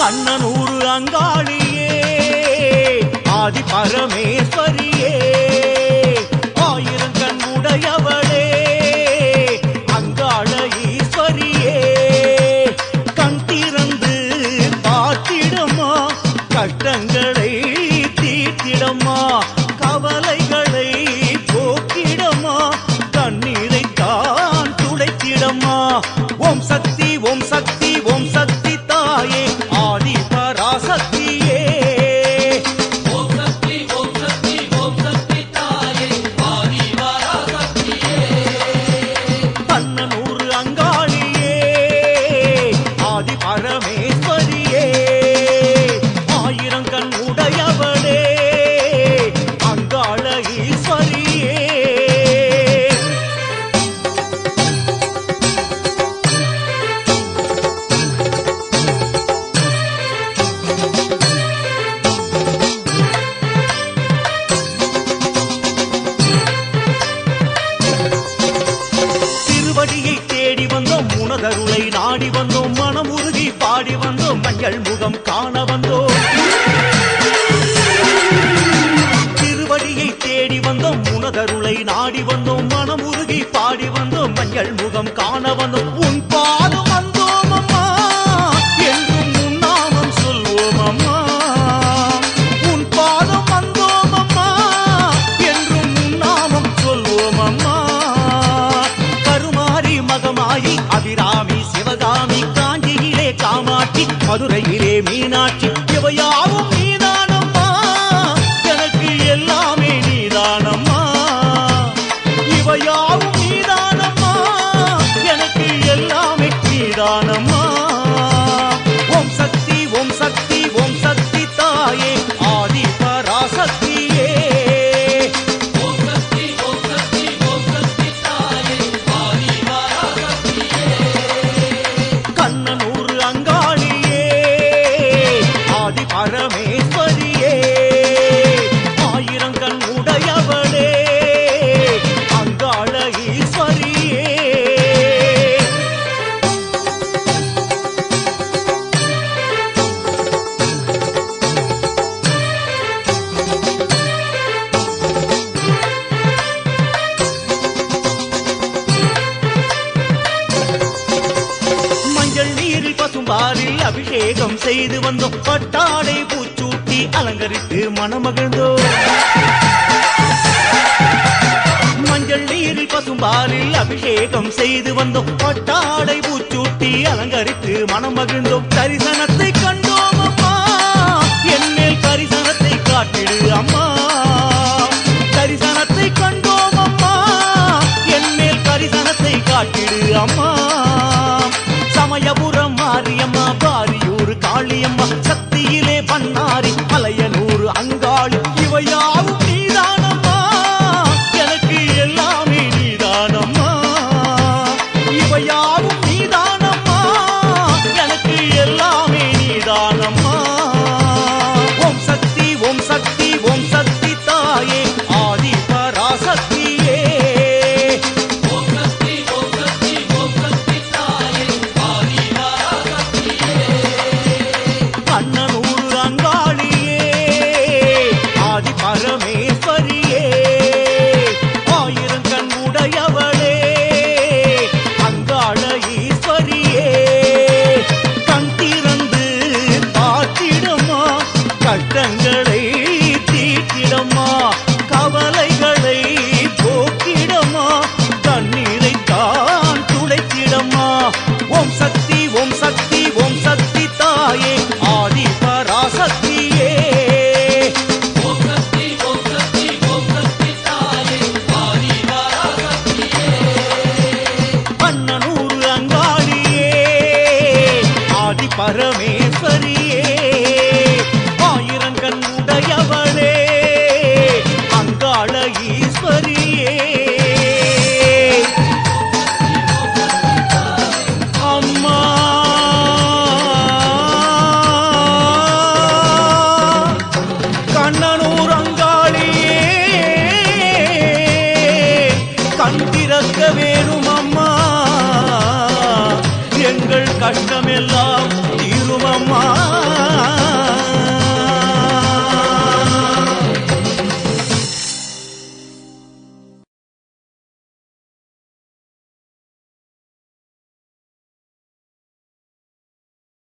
கண்ணனூரு அங்காளியே ஆதி பரமேஸ்வரியே. ஆயிரங்கண் உடையவளே அங்காள ஈஸ்வரியே. கண் திறந்து பார்த்திடமா கட்டங்களை தீர்த்திடமா கவலைகள் தையல் முகம் காண வந்தோம் திருவடியை தேடி வந்தோம் உனதருளை நாடி வந்தோம் மனமுருகி பாடி வந்தோம் மஞ்சள் முகம் காண வந்தோம். உன் மதுரையிலே மீனாட்சி எவையாவும் செய்து வந்தோம். பட்டாடை பூச்சூட்டி அலங்கரித்து மனமகிழ்ந்தோ மஞ்சள் நீரில் பசும்பாலில் அபிஷேகம் செய்து வந்தோம். பட்டாடை பூச்சூட்டி அலங்கரித்து மனம் மகிழ்ந்தோம் தரிசனத்தை கண்டோம் அம்மா. என் மேல் தரிசனத்தை காட்டிடு அம்மா. தரிசன ஓம் சக்தி ஓம் சக்தி ஓம் சக்தி தாயே ஆதி பராசக்தியே பன்னூறு அங்காளியே ஆதி பர நடக்க வேணும் அம்மா எங்கள் கஷ்டமெல்லாம் தீருமம்மா.